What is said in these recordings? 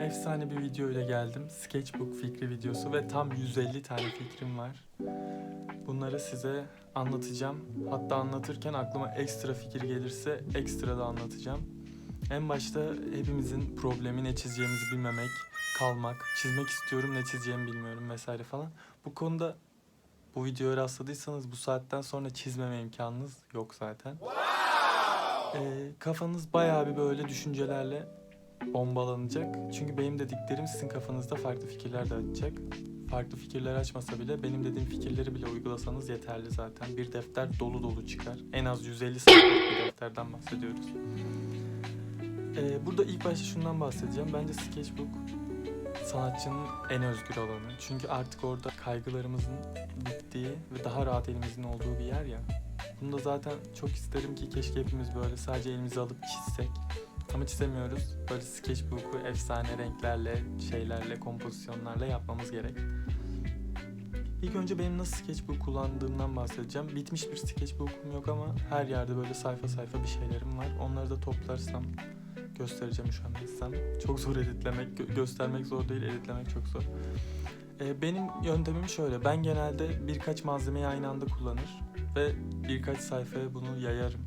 efsane bir video ile geldim. Sketchbook fikri videosu ve tam 150 tane fikrim var. Bunları size anlatacağım. Hatta anlatırken aklıma ekstra fikir gelirse ekstra da anlatacağım. En başta hepimizin problemi ne çizeceğimizi bilmemek, kalmak, çizmek istiyorum ne çizeceğimi bilmiyorum vesaire falan. Bu konuda bu videoya rastladıysanız bu saatten sonra çizmeme imkanınız yok zaten. Ee, kafanız bayağı bir böyle düşüncelerle bombalanacak. Çünkü benim dediklerim sizin kafanızda farklı fikirler de açacak. Farklı fikirler açmasa bile benim dediğim fikirleri bile uygulasanız yeterli zaten. Bir defter dolu dolu çıkar. En az 150 sayfalık bir defterden bahsediyoruz. Ee, burada ilk başta şundan bahsedeceğim. Bence sketchbook sanatçının en özgür alanı. Çünkü artık orada kaygılarımızın bittiği ve daha rahat elimizin olduğu bir yer ya. Bunu da zaten çok isterim ki keşke hepimiz böyle sadece elimize alıp çizsek. Ama çizemiyoruz. Böyle sketchbook'u efsane renklerle, şeylerle, kompozisyonlarla yapmamız gerek. İlk önce benim nasıl sketchbook kullandığımdan bahsedeceğim. Bitmiş bir sketchbook'um yok ama her yerde böyle sayfa sayfa bir şeylerim var. Onları da toplarsam göstereceğim şu an etsem. Çok zor editlemek, gö- göstermek zor değil, editlemek çok zor. Ee, benim yöntemim şöyle. Ben genelde birkaç malzemeyi aynı anda kullanır ve birkaç sayfaya bunu yayarım.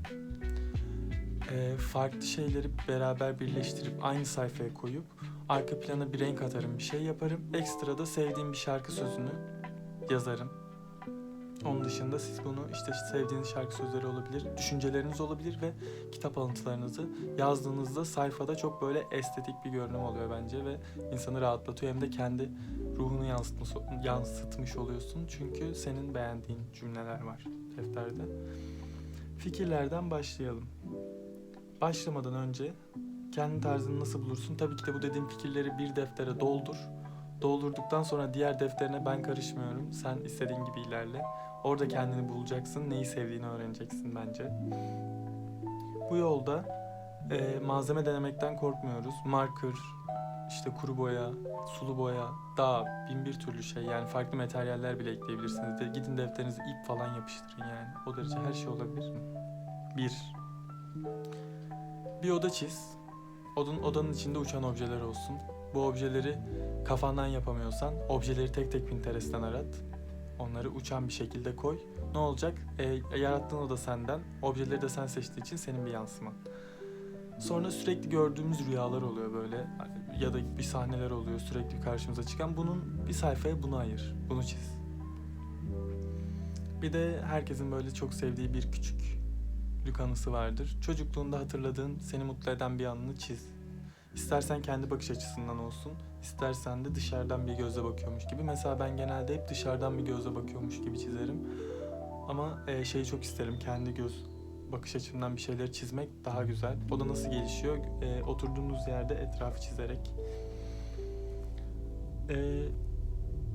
Ee, farklı şeyleri beraber birleştirip aynı sayfaya koyup arka plana bir renk atarım, bir şey yaparım. Ekstra da sevdiğim bir şarkı sözünü yazarım. Onun dışında siz bunu işte sevdiğiniz şarkı sözleri olabilir, düşünceleriniz olabilir ve kitap alıntılarınızı yazdığınızda sayfada çok böyle estetik bir görünüm oluyor bence ve insanı rahatlatıyor hem de kendi ruhunu yansıtmış, yansıtmış oluyorsun çünkü senin beğendiğin cümleler var defterde. Fikirlerden başlayalım. Başlamadan önce kendi tarzını nasıl bulursun? Tabii ki de bu dediğim fikirleri bir deftere doldur. Doldurduktan sonra diğer defterine ben karışmıyorum. Sen istediğin gibi ilerle. Orada kendini bulacaksın. Neyi sevdiğini öğreneceksin bence. Bu yolda e, malzeme denemekten korkmuyoruz. Marker, işte kuru boya, sulu boya, daha bin bir türlü şey. Yani farklı materyaller bile ekleyebilirsiniz. De, gidin defterinize ip falan yapıştırın yani. O derece her şey olabilir. Bir. Bir oda çiz. Odanın, odanın içinde uçan objeler olsun. Bu objeleri kafandan yapamıyorsan objeleri tek tek Pinterest'ten arat. Onları uçan bir şekilde koy. Ne olacak? E, yarattığın oda senden. Objeleri de sen seçtiği için senin bir yansıman. Sonra sürekli gördüğümüz rüyalar oluyor böyle. Ya da bir sahneler oluyor sürekli karşımıza çıkan. Bunun bir sayfaya bunu ayır. Bunu çiz. Bir de herkesin böyle çok sevdiği bir küçük küçüklük anısı vardır. Çocukluğunda hatırladığın, seni mutlu eden bir anını çiz. İstersen kendi bakış açısından olsun, istersen de dışarıdan bir gözle bakıyormuş gibi. Mesela ben genelde hep dışarıdan bir gözle bakıyormuş gibi çizerim. Ama e, şeyi çok isterim, kendi göz bakış açımdan bir şeyleri çizmek daha güzel. O da nasıl gelişiyor? E, oturduğunuz yerde etrafı çizerek. E,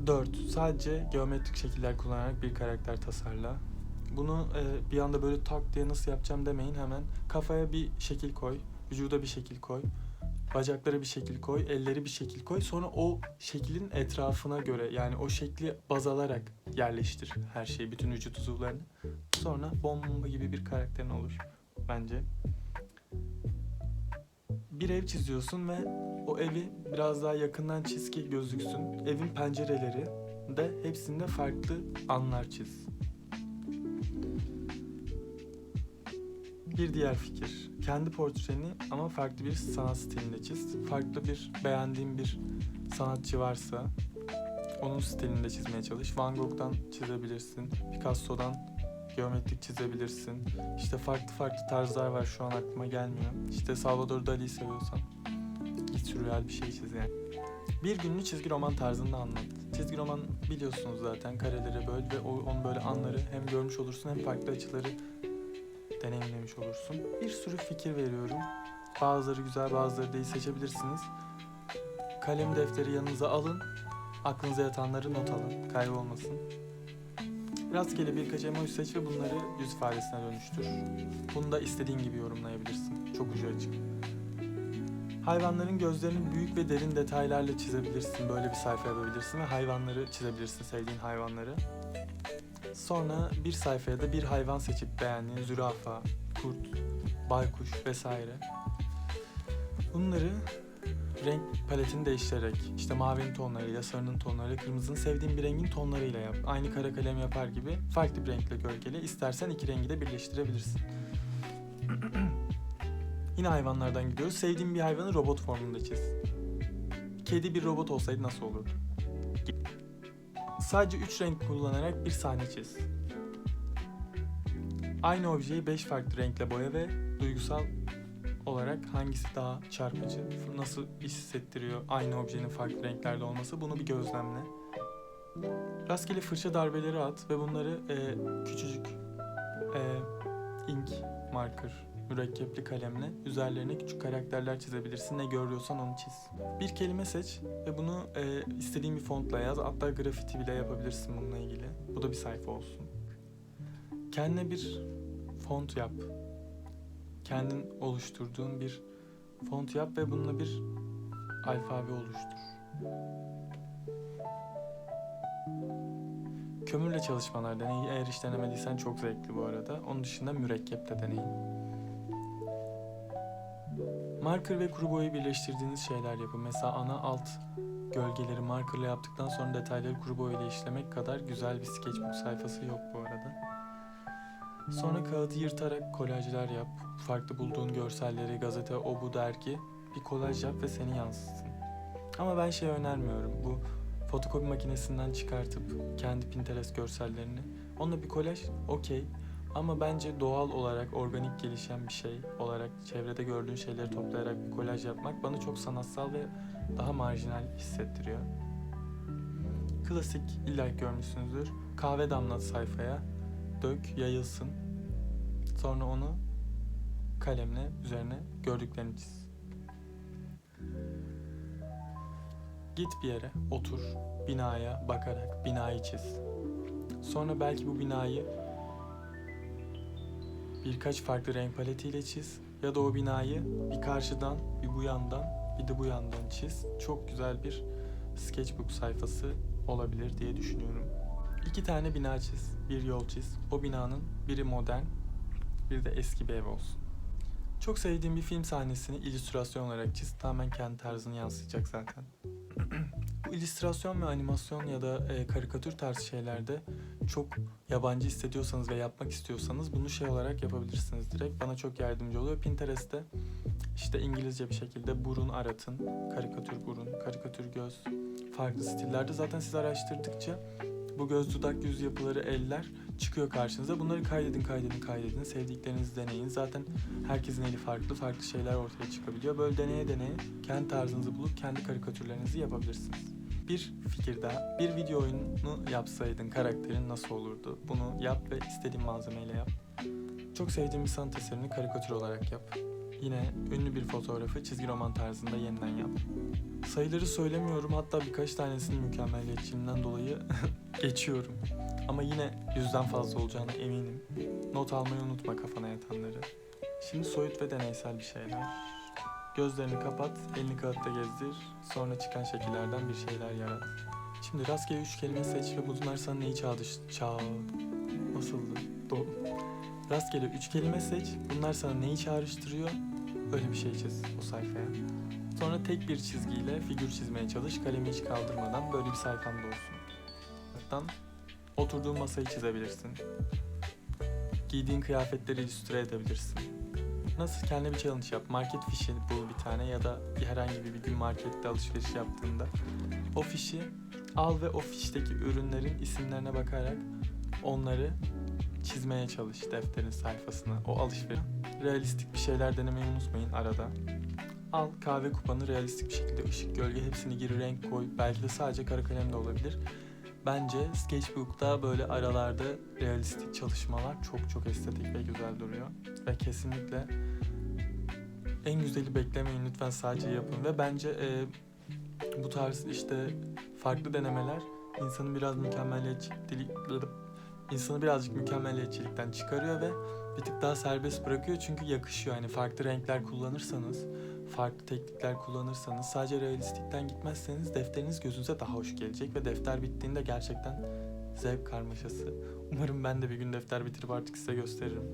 4. Sadece geometrik şekiller kullanarak bir karakter tasarla. Bunu e, bir anda böyle tak diye nasıl yapacağım demeyin hemen. Kafaya bir şekil koy, vücuda bir şekil koy, bacaklara bir şekil koy, elleri bir şekil koy. Sonra o şeklin etrafına göre yani o şekli baz alarak yerleştir her şeyi, bütün vücut uzuvlarını. Sonra bomba gibi bir karakterin olur bence. Bir ev çiziyorsun ve o evi biraz daha yakından çiz ki gözüksün. Evin pencereleri de hepsinde farklı anlar çiz. Bir diğer fikir. Kendi portreni ama farklı bir sanat stilinde çiz. Farklı bir beğendiğin bir sanatçı varsa onun stilinde çizmeye çalış. Van Gogh'dan çizebilirsin. Picasso'dan geometrik çizebilirsin. İşte farklı farklı tarzlar var şu an aklıma gelmiyor. İşte Salvador Dali'yi seviyorsan git sürreal bir şey çiz yani. Bir günlük çizgi roman tarzında anlat. Çizgi roman biliyorsunuz zaten karelere böl ve o, onun böyle anları hem görmüş olursun hem farklı açıları deneyimlemiş olursun. Bir sürü fikir veriyorum. Bazıları güzel bazıları değil seçebilirsiniz. Kalem defteri yanınıza alın. Aklınıza yatanları not alın. Kaybolmasın. Rastgele birkaç emoji seç ve bunları yüz ifadesine dönüştür. Bunu da istediğin gibi yorumlayabilirsin. Çok ucu açık. Hayvanların gözlerini büyük ve derin detaylarla çizebilirsin. Böyle bir sayfa yapabilirsin ve hayvanları çizebilirsin, sevdiğin hayvanları. Sonra bir sayfaya da bir hayvan seçip beğendiğin zürafa, kurt, baykuş vesaire. Bunları renk paletini değiştirerek işte mavinin tonlarıyla, sarının tonlarıyla, kırmızının sevdiğin bir rengin tonlarıyla yap. Aynı kara kalem yapar gibi farklı bir renkle gölgele. İstersen iki rengi de birleştirebilirsin. Yine hayvanlardan gidiyoruz. Sevdiğin bir hayvanı robot formunda çiz. Kedi bir robot olsaydı nasıl olurdu? Sadece 3 renk kullanarak bir sahne çiz. Aynı objeyi 5 farklı renkle boya ve duygusal olarak hangisi daha çarpıcı, nasıl hissettiriyor aynı objenin farklı renklerde olması bunu bir gözlemle. Rastgele fırça darbeleri at ve bunları e, küçücük e, ink, marker, mürekkepli kalemle üzerlerine küçük karakterler çizebilirsin. Ne görüyorsan onu çiz. Bir kelime seç ve bunu e, istediğin bir fontla yaz. Hatta grafiti bile yapabilirsin bununla ilgili. Bu da bir sayfa olsun. Kendine bir font yap. Kendin oluşturduğun bir font yap ve bununla bir alfabe oluştur. Kömürle çalışmalar deneyi eğer hiç denemediysen çok zevkli bu arada. Onun dışında mürekkep de deneyin. Marker ve kuru boyayı birleştirdiğiniz şeyler yapın. Mesela ana alt gölgeleri markerla yaptıktan sonra detayları kuru boyayla işlemek kadar güzel bir sketchbook sayfası yok bu arada. Sonra kağıdı yırtarak kolajlar yap. Farklı bulduğun görselleri gazete, o bu dergi bir kolaj yap ve seni yansıtsın. Ama ben şey önermiyorum. Bu fotokopi makinesinden çıkartıp kendi Pinterest görsellerini. Onunla bir kolaj okey. Ama bence doğal olarak organik gelişen bir şey olarak çevrede gördüğün şeyleri toplayarak bir kolaj yapmak bana çok sanatsal ve daha marjinal hissettiriyor. Klasik illa görmüşsünüzdür. Kahve damlat sayfaya, dök, yayılsın. Sonra onu kalemle üzerine gördüklerini çiz. Git bir yere, otur, binaya bakarak binayı çiz. Sonra belki bu binayı birkaç farklı renk paletiyle çiz ya da o binayı bir karşıdan, bir bu yandan, bir de bu yandan çiz. Çok güzel bir sketchbook sayfası olabilir diye düşünüyorum. İki tane bina çiz, bir yol çiz. O binanın biri modern, bir de eski bir ev olsun. Çok sevdiğim bir film sahnesini illüstrasyon olarak çiz. Tamamen kendi tarzını yansıyacak zaten. Bu illüstrasyon ve animasyon ya da e, karikatür tarzı şeylerde çok yabancı hissediyorsanız ve yapmak istiyorsanız bunu şey olarak yapabilirsiniz direkt. Bana çok yardımcı oluyor. Pinterest'te işte İngilizce bir şekilde burun aratın. Karikatür burun, karikatür göz, farklı stillerde. Zaten siz araştırdıkça bu göz, dudak, yüz yapıları, eller çıkıyor karşınıza. Bunları kaydedin, kaydedin, kaydedin. Sevdiklerinizi deneyin. Zaten herkesin eli farklı, farklı şeyler ortaya çıkabiliyor. Böyle deneye deneye kendi tarzınızı bulup kendi karikatürlerinizi yapabilirsiniz. Bir fikir daha. Bir video oyunu yapsaydın karakterin nasıl olurdu? Bunu yap ve istediğin malzemeyle yap. Çok sevdiğin bir sanat eserini karikatür olarak yap. Yine ünlü bir fotoğrafı çizgi roman tarzında yeniden yap. Sayıları söylemiyorum hatta birkaç tanesini mükemmeliyetçiliğinden dolayı geçiyorum. Ama yine yüzden fazla olacağına eminim. Not almayı unutma kafana yatanları. Şimdi soyut ve deneysel bir şeyler. Gözlerini kapat, elini kağıtta gezdir, sonra çıkan şekillerden bir şeyler yarat. Şimdi rastgele üç kelime seç ve bunlar sana neyi çağdış... Çağ... Nasıldı? Do... Rastgele üç kelime seç, bunlar sana neyi çağrıştırıyor? Öyle bir şey çiz o sayfaya. Sonra tek bir çizgiyle figür çizmeye çalış, kalemi hiç kaldırmadan böyle bir sayfanda olsun. Hatta oturduğun masayı çizebilirsin. Giydiğin kıyafetleri illüstre edebilirsin. Nasıl kendine bir challenge yap. Market fişi bul bir tane ya da herhangi bir gün markette alışveriş yaptığında o fişi al ve o fişteki ürünlerin isimlerine bakarak onları çizmeye çalış defterin sayfasına. O alışveriş. Realistik bir şeyler denemeyi unutmayın arada. Al kahve kupanı realistik bir şekilde ışık, gölge hepsini gir, renk koy. Belki de sadece kara kalem de olabilir. Bence Sketchbook'ta böyle aralarda realistik çalışmalar çok çok estetik ve güzel duruyor. Ve kesinlikle en güzeli beklemeyin lütfen sadece yapın. Ve bence e, bu tarz işte farklı denemeler insanı biraz mükemmeliyetçilik insanı birazcık mükemmeliyetçilikten çıkarıyor ve bir tık daha serbest bırakıyor çünkü yakışıyor. Hani farklı renkler kullanırsanız, farklı teknikler kullanırsanız, sadece realistikten gitmezseniz defteriniz gözünüze daha hoş gelecek ve defter bittiğinde gerçekten zevk karmaşası. Umarım ben de bir gün defter bitirip artık size gösteririm.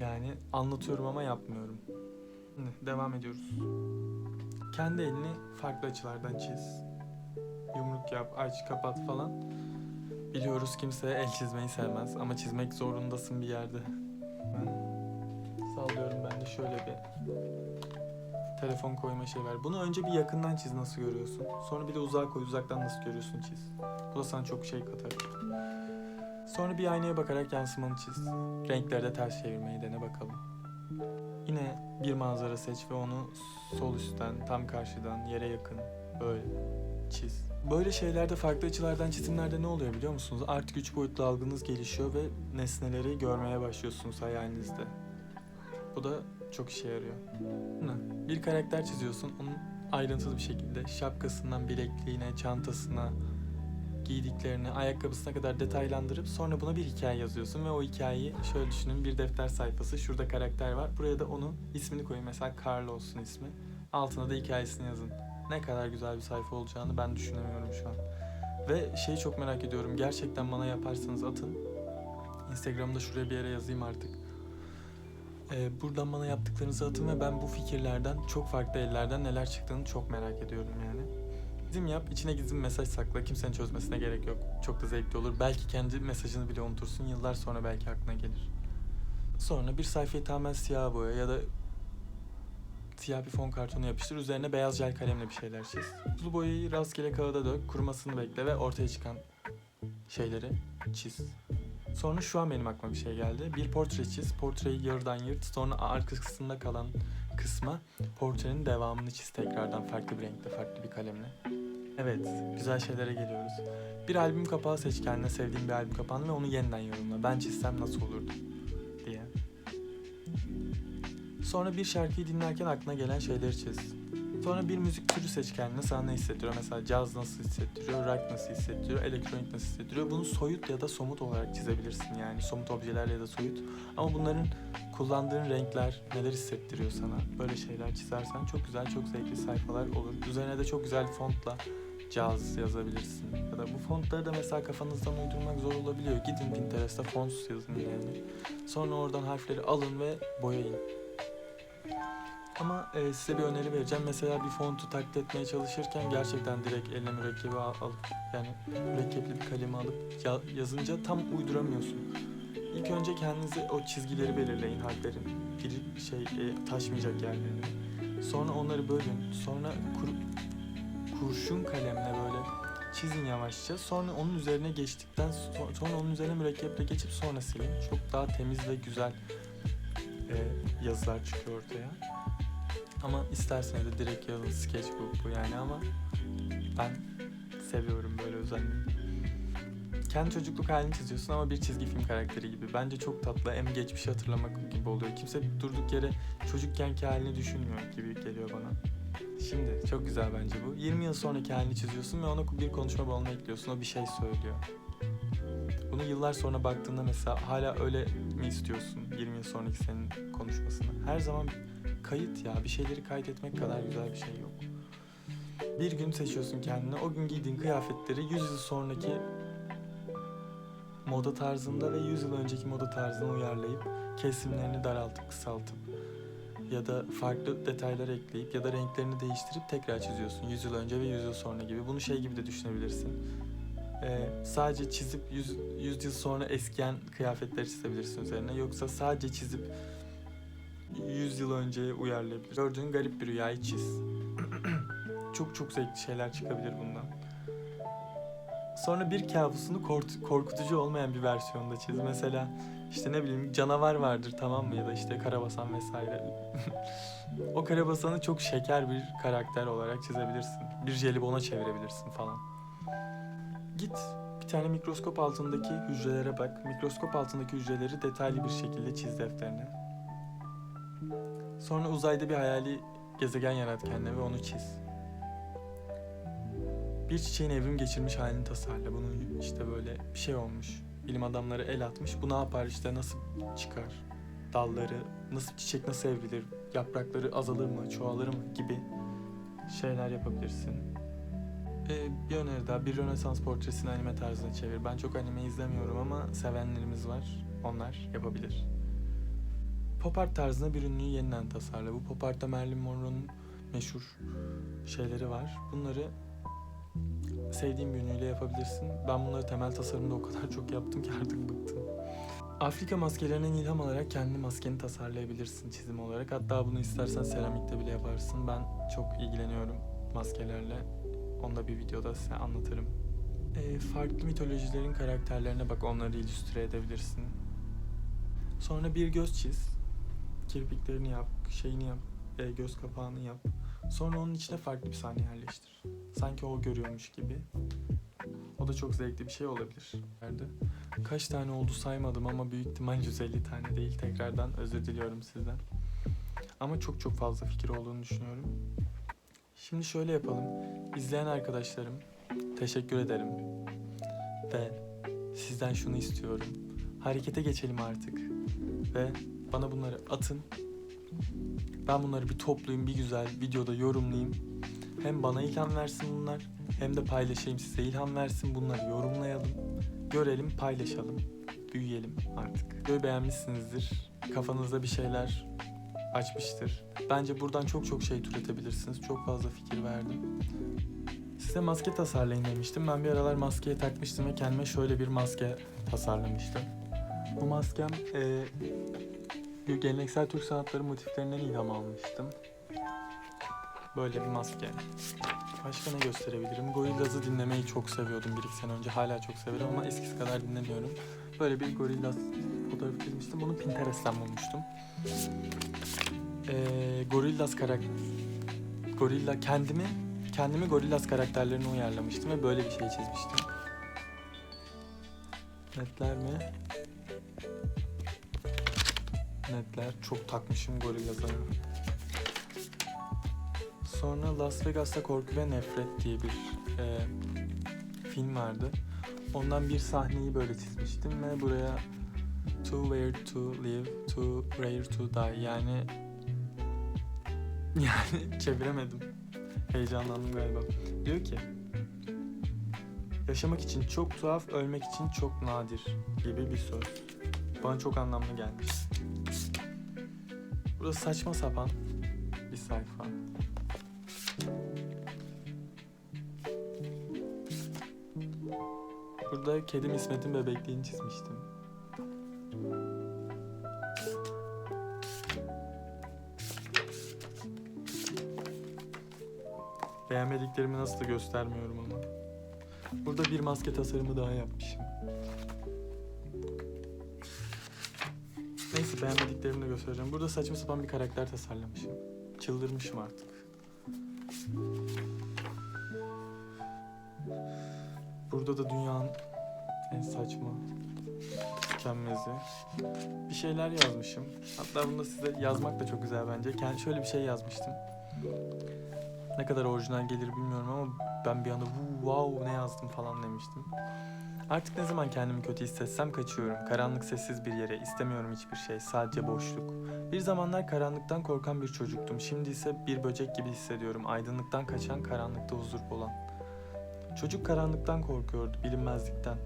Yani anlatıyorum ama yapmıyorum. Devam ediyoruz. kendi elini farklı açılardan çiz. Yumruk yap, aç, kapat falan. Biliyoruz kimse el çizmeyi sevmez ama çizmek zorundasın bir yerde. Ben sallıyorum ben de şöyle bir telefon koyma şey var. Bunu önce bir yakından çiz nasıl görüyorsun. Sonra bir de uzağa koy uzaktan nasıl görüyorsun çiz. Bu da sana çok şey katar. Sonra bir aynaya bakarak yansımanı çiz. Renkleri de ters çevirmeyi dene bakalım. Yine bir manzara seç ve onu sol üstten, tam karşıdan, yere yakın böyle çiz. Böyle şeylerde farklı açılardan çizimlerde ne oluyor biliyor musunuz? Artık üç boyutlu algınız gelişiyor ve nesneleri görmeye başlıyorsunuz hayalinizde. Bu da çok işe yarıyor. Bir karakter çiziyorsun, onun ayrıntılı bir şekilde şapkasından bilekliğine, çantasına, giydiklerine, ayakkabısına kadar detaylandırıp sonra buna bir hikaye yazıyorsun ve o hikayeyi şöyle düşünün bir defter sayfası şurada karakter var. Buraya da onun ismini koyun. Mesela Carl olsun ismi. Altına da hikayesini yazın. Ne kadar güzel bir sayfa olacağını ben düşünemiyorum şu an. Ve şeyi çok merak ediyorum. Gerçekten bana yaparsanız atın. Instagram'da şuraya bir yere yazayım artık Ee, buradan bana yaptıklarınızı atın ve ben bu fikirlerden çok farklı ellerden neler çıktığını çok merak ediyorum yani. Çizim yap, içine gizli bir mesaj sakla. Kimsenin çözmesine gerek yok. Çok da zevkli olur. Belki kendi mesajını bile unutursun. Yıllar sonra belki aklına gelir. Sonra bir sayfayı tamamen siyah boya ya da siyah bir fon kartonu yapıştır. Üzerine beyaz jel kalemle bir şeyler çiz. Bu boyayı rastgele kağıda dök, kurumasını bekle ve ortaya çıkan şeyleri çiz. Sonra şu an benim aklıma bir şey geldi. Bir portre çiz. Portreyi yarıdan yırt. Sonra arkasında kalan kısma portrenin devamını çiz tekrardan farklı bir renkte, farklı bir kalemle. Evet, güzel şeylere geliyoruz. Bir albüm kapağı seç kendine sevdiğin bir albüm kapağını ve onu yeniden yorumla. Ben çizsem nasıl olurdu diye. Sonra bir şarkıyı dinlerken aklına gelen şeyleri çiz. Sonra bir müzik türü seç kendine sana ne hissettiriyor. Mesela caz nasıl hissettiriyor, rock nasıl hissettiriyor, elektronik nasıl hissettiriyor. Bunu soyut ya da somut olarak çizebilirsin yani. Somut objelerle ya da soyut. Ama bunların kullandığın renkler neler hissettiriyor sana. Böyle şeyler çizersen çok güzel, çok zevkli sayfalar olur. Üzerine de çok güzel fontla caz yazabilirsin. Ya da bu fontları da mesela kafanızdan uydurmak zor olabiliyor. Gidin Pinterest'te font yazın yani. Sonra oradan harfleri alın ve boyayın. Ama e, size bir öneri vereceğim. Mesela bir fontu taklit etmeye çalışırken gerçekten direkt eline mürekkebi al, alıp yani mürekkepli bir kalemi alıp ya- yazınca tam uyduramıyorsun. İlk önce kendinize o çizgileri belirleyin harflerin. Bir şey e, taşmayacak yerlerini. Sonra onları bölün. Sonra kur- kurşun kalemle böyle çizin yavaşça. Sonra onun üzerine geçtikten so- sonra onun üzerine mürekkeple geçip sonra silin. Çok daha temiz ve güzel e, yazılar çıkıyor ortaya. Ama isterseniz de direkt yazın sketchbook bu yani ama ben seviyorum böyle özelliği. Kendi çocukluk halini çiziyorsun ama bir çizgi film karakteri gibi. Bence çok tatlı hem geçmişi hatırlamak gibi oluyor. Kimse durduk yere çocukkenki halini düşünmüyor gibi geliyor bana. Şimdi çok güzel bence bu. 20 yıl sonraki halini çiziyorsun ve ona bir konuşma balonu ekliyorsun. O bir şey söylüyor. Bunu yıllar sonra baktığında mesela hala öyle mi istiyorsun 20 yıl sonraki senin konuşmasını? Her zaman kayıt ya. Bir şeyleri kaydetmek kadar güzel bir şey yok. Bir gün seçiyorsun kendine. O gün giydiğin kıyafetleri 100 yıl sonraki moda tarzında ve 100 yıl önceki moda tarzına uyarlayıp kesimlerini daraltıp kısaltıp ya da farklı detaylar ekleyip ya da renklerini değiştirip tekrar çiziyorsun 100 yıl önce ve 100 yıl sonra gibi. Bunu şey gibi de düşünebilirsin. Ee, sadece çizip 100, 100 yıl sonra eskiyen kıyafetleri çizebilirsin üzerine. Yoksa sadece çizip 100 yıl önce uyarlayabilir. Gördüğün garip bir rüyayı çiz. çok çok zevkli şeyler çıkabilir bundan. Sonra bir kabusunu korkutucu olmayan bir versiyonda çiz. Mesela işte ne bileyim canavar vardır tamam mı ya da işte karabasan vesaire. o karabasanı çok şeker bir karakter olarak çizebilirsin. Bir jelibona çevirebilirsin falan. Git bir tane mikroskop altındaki hücrelere bak. Mikroskop altındaki hücreleri detaylı bir şekilde çiz defterine. Sonra uzayda bir hayali gezegen yarat kendine ve onu çiz. Bir çiçeğin evrim geçirmiş halini tasarla. Bunun işte böyle bir şey olmuş. Bilim adamları el atmış. Bu ne yapar işte nasıl çıkar? Dalları, nasıl çiçek nasıl evrilir? Yaprakları azalır mı, çoğalır mı gibi şeyler yapabilirsin. Ee, bir öneri daha, bir Rönesans portresini anime tarzına çevir. Ben çok anime izlemiyorum ama sevenlerimiz var. Onlar yapabilir. Pop art tarzında bir ünlüyü yeniden tasarla. Bu pop art'ta Marilyn Monroe'nun meşhur şeyleri var. Bunları sevdiğin bir ünlüyle yapabilirsin. Ben bunları temel tasarımda o kadar çok yaptım ki artık bıktım. Afrika maskelerinden ilham alarak kendi maskeni tasarlayabilirsin çizim olarak. Hatta bunu istersen seramikte bile yaparsın. Ben çok ilgileniyorum maskelerle. Onu da bir videoda size anlatırım. Ee, farklı mitolojilerin karakterlerine bak onları illüstre edebilirsin. Sonra bir göz çiz. Kirpiklerini yap, şeyini yap, e, göz kapağını yap. Sonra onun içine farklı bir sahne yerleştir. Sanki o görüyormuş gibi. O da çok zevkli bir şey olabilir. Kaç tane oldu saymadım ama büyük ihtimal 150 tane değil. Tekrardan özür diliyorum sizden. Ama çok çok fazla fikir olduğunu düşünüyorum. Şimdi şöyle yapalım. İzleyen arkadaşlarım teşekkür ederim. Ve sizden şunu istiyorum. Harekete geçelim artık. Ve bana bunları atın. Ben bunları bir toplayayım, bir güzel videoda yorumlayayım. Hem bana ilham versin bunlar, hem de paylaşayım size ilham versin. Bunları yorumlayalım, görelim, paylaşalım, büyüyelim artık. Videoyu beğenmişsinizdir. Kafanızda bir şeyler açmıştır. Bence buradan çok çok şey türetebilirsiniz. Çok fazla fikir verdim. Size maske tasarlayın demiştim. Ben bir aralar maskeye takmıştım ve kendime şöyle bir maske tasarlamıştım. Bu maskem bir geleneksel Türk sanatları motiflerinden ilham almıştım. Böyle bir maske. Başka ne gösterebilirim? Gorillaz'ı dinlemeyi çok seviyordum bir iki sene önce. Hala çok severim ama eskisi kadar dinlemiyorum. Böyle bir Gorillaz fotoğrafı çizmiştim. Bunu Pinterest'ten bulmuştum. Ee, Gorillaz karak... Gorilla kendimi kendimi Gorillaz karakterlerine uyarlamıştım ve böyle bir şey çizmiştim. Netler mi? Netler. Çok takmışım Gorillaz'a. Sonra Las Vegas'ta Korku ve Nefret diye bir e, film vardı. Ondan bir sahneyi böyle çizmiştim ve buraya Too Weird to Live, Too Rare to Die yani yani çeviremedim. Heyecanlandım galiba. Diyor ki Yaşamak için çok tuhaf, ölmek için çok nadir gibi bir söz. Bana çok anlamlı gelmiş. Burası saçma sapan bir sayfa. Burada kedim İsmet'in bebekliğini çizmiştim. Beğenmediklerimi nasıl da göstermiyorum ama. Burada bir maske tasarımı daha yapmışım. Neyse beğenmediklerimi de göstereceğim. Burada saçma sapan bir karakter tasarlamışım. Çıldırmışım artık. Burada da dünyanın en saçma tükenmezi. Bir şeyler yazmışım. Hatta bunu size yazmak da çok güzel bence. Kendi şöyle bir şey yazmıştım. Ne kadar orijinal gelir bilmiyorum ama ben bir anda "Vuu, wow ne yazdım falan demiştim. Artık ne zaman kendimi kötü hissetsem kaçıyorum. Karanlık sessiz bir yere, istemiyorum hiçbir şey, sadece boşluk. Bir zamanlar karanlıktan korkan bir çocuktum. Şimdi ise bir böcek gibi hissediyorum. Aydınlıktan kaçan, karanlıkta huzur bulan. Çocuk karanlıktan korkuyordu, bilinmezlikten.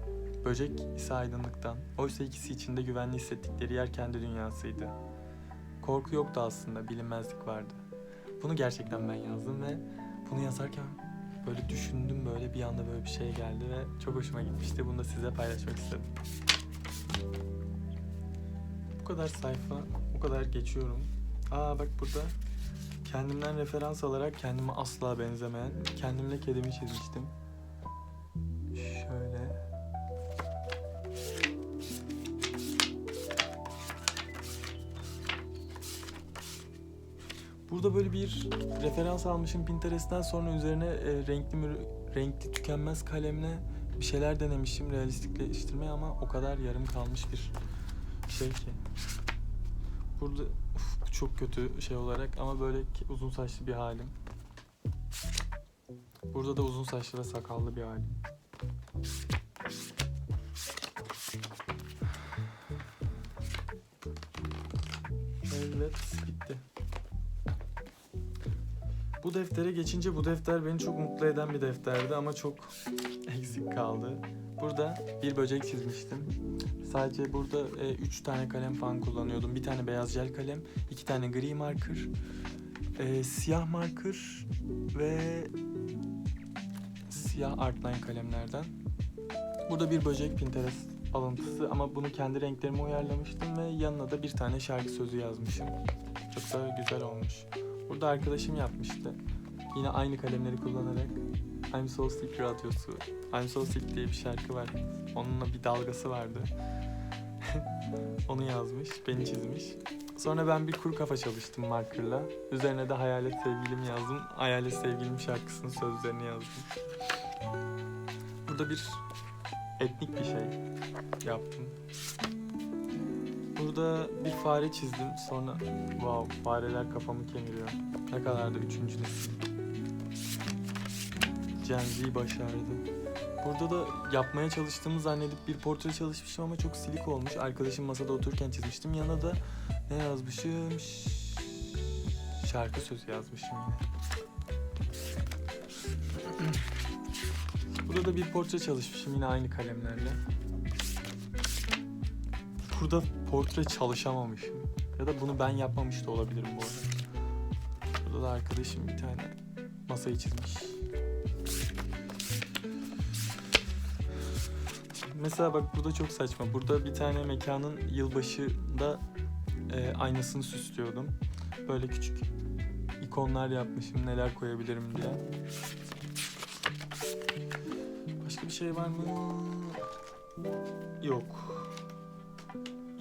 Böcek ise aydınlıktan. Oysa ikisi içinde güvenli hissettikleri yer kendi dünyasıydı. Korku yoktu aslında, bilinmezlik vardı. Bunu gerçekten ben yazdım ve bunu yazarken böyle düşündüm böyle bir anda böyle bir şey geldi ve çok hoşuma gitmişti. Bunu da size paylaşmak istedim. Bu kadar sayfa, bu kadar geçiyorum. Aa bak burada kendimden referans alarak kendime asla benzemeyen kendimle kedimi çizmiştim. Burada böyle bir referans almışım Pinterest'ten sonra üzerine e, renkli renkli tükenmez kalemle bir şeyler denemişim realistikleştirmeye ama o kadar yarım kalmış bir şey ki. Burada uf, çok kötü şey olarak ama böyle uzun saçlı bir halim. Burada da uzun saçlı ve sakallı bir halim. Bu deftere geçince bu defter beni çok mutlu eden bir defterdi ama çok eksik kaldı. Burada bir böcek çizmiştim. Sadece burada 3 tane kalem falan kullanıyordum. Bir tane beyaz jel kalem, iki tane gri marker, Ee, siyah marker ve siyah artline kalemlerden. Burada bir böcek Pinterest alıntısı ama bunu kendi renklerime uyarlamıştım ve yanına da bir tane şarkı sözü yazmışım. Çok da güzel olmuş. Burada arkadaşım yapmıştı. Yine aynı kalemleri kullanarak I'm So Sick radyosu. I'm So Sick diye bir şarkı var. Onunla bir dalgası vardı. Onu yazmış, beni çizmiş. Sonra ben bir kuru kafa çalıştım markerla. Üzerine de Hayalet Sevgilim yazdım. Hayalet Sevgilim şarkısının sözlerini yazdım. Burada bir etnik bir şey yaptım. Burada bir fare çizdim. Sonra wow fareler kafamı kemiriyor. Ne kadar da üçüncü nesil. Gen Z başardı. Burada da yapmaya çalıştığımı zannedip bir portre çalışmışım ama çok silik olmuş. Arkadaşım masada otururken çizmiştim. Yanına da ne yazmışım? Şarkı sözü yazmışım yine. Burada da bir portre çalışmışım yine aynı kalemlerle. Burada portre çalışamamışım. Ya da bunu ben yapmamış da olabilirim bu arada. Burada da arkadaşım bir tane masayı çizmiş. Mesela bak burada çok saçma. Burada bir tane mekanın yılbaşında e, aynasını süslüyordum. Böyle küçük ikonlar yapmışım neler koyabilirim diye. Başka bir şey var mı? Yok.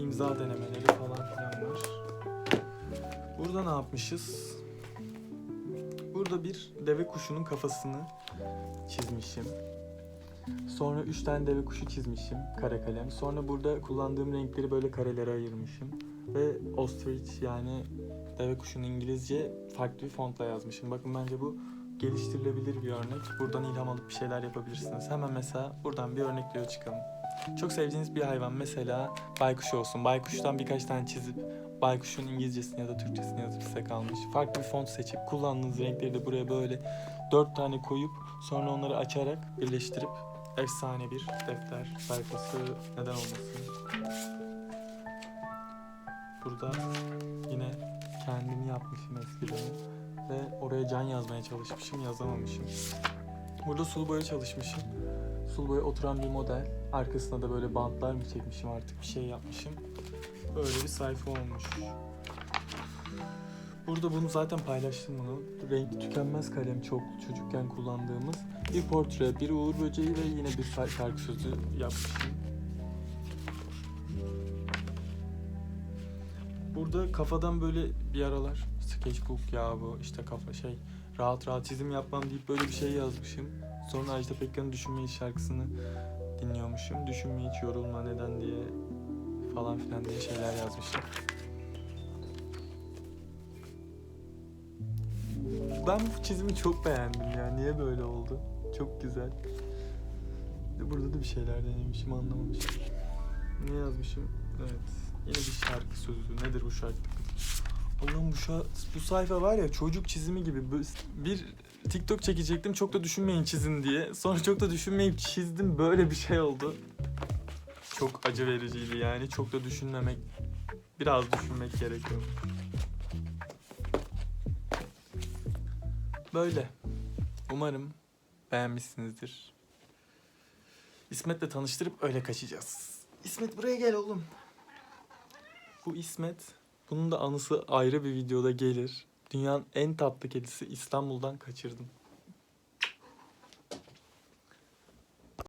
İmza denemeleri falan filan var. Burada ne yapmışız? Burada bir deve kuşunun kafasını çizmişim. Sonra üç tane deve kuşu çizmişim kare kalem. Sonra burada kullandığım renkleri böyle karelere ayırmışım. Ve ostrich yani deve kuşunun İngilizce farklı bir fontla yazmışım. Bakın bence bu geliştirilebilir bir örnek. Buradan ilham alıp bir şeyler yapabilirsiniz. Hemen mesela buradan bir örnekle çıkalım. Çok sevdiğiniz bir hayvan mesela baykuş olsun. Baykuştan birkaç tane çizip baykuşun İngilizcesini ya da Türkçesini yazıp size kalmış. Farklı bir font seçip kullandığınız renkleri de buraya böyle dört tane koyup sonra onları açarak birleştirip efsane bir defter sayfası neden olmasın. Burada yine kendim yapmışım eskiden ve oraya can yazmaya çalışmışım yazamamışım. Burada sulu boya çalışmışım. Sulu boya oturan bir model. Arkasına da böyle bantlar mı çekmişim artık bir şey yapmışım. Böyle bir sayfa olmuş. Burada bunu zaten paylaştım bunu. Renkli tükenmez kalem çok çocukken kullandığımız. Bir portre, bir uğur böceği ve yine bir şar- şarkı sözü yapmışım. Burada kafadan böyle bir aralar sketchbook ya bu işte kafa şey rahat rahat çizim yapmam deyip böyle bir şey yazmışım. Sonra Ajda Pekkan'ın Düşünmeyi şarkısını dinliyormuşum. Düşünme hiç yorulma neden diye falan filan diye şeyler yazmışım. Ben bu çizimi çok beğendim ya. Niye böyle oldu? Çok güzel. Burada da bir şeyler denemişim anlamamışım. Ne yazmışım? Evet. Yine bir şarkı sözü. Nedir bu şarkı? Allah'ım bu, şa- bu sayfa var ya çocuk çizimi gibi. Bir TikTok çekecektim çok da düşünmeyin çizin diye. Sonra çok da düşünmeyip çizdim böyle bir şey oldu. Çok acı vericiydi yani. Çok da düşünmemek, biraz düşünmek gerekiyor. Böyle. Umarım beğenmişsinizdir. İsmet'le tanıştırıp öyle kaçacağız. İsmet buraya gel oğlum. Bu İsmet. Bunun da anısı ayrı bir videoda gelir. Dünyanın en tatlı kedisi İstanbul'dan kaçırdım.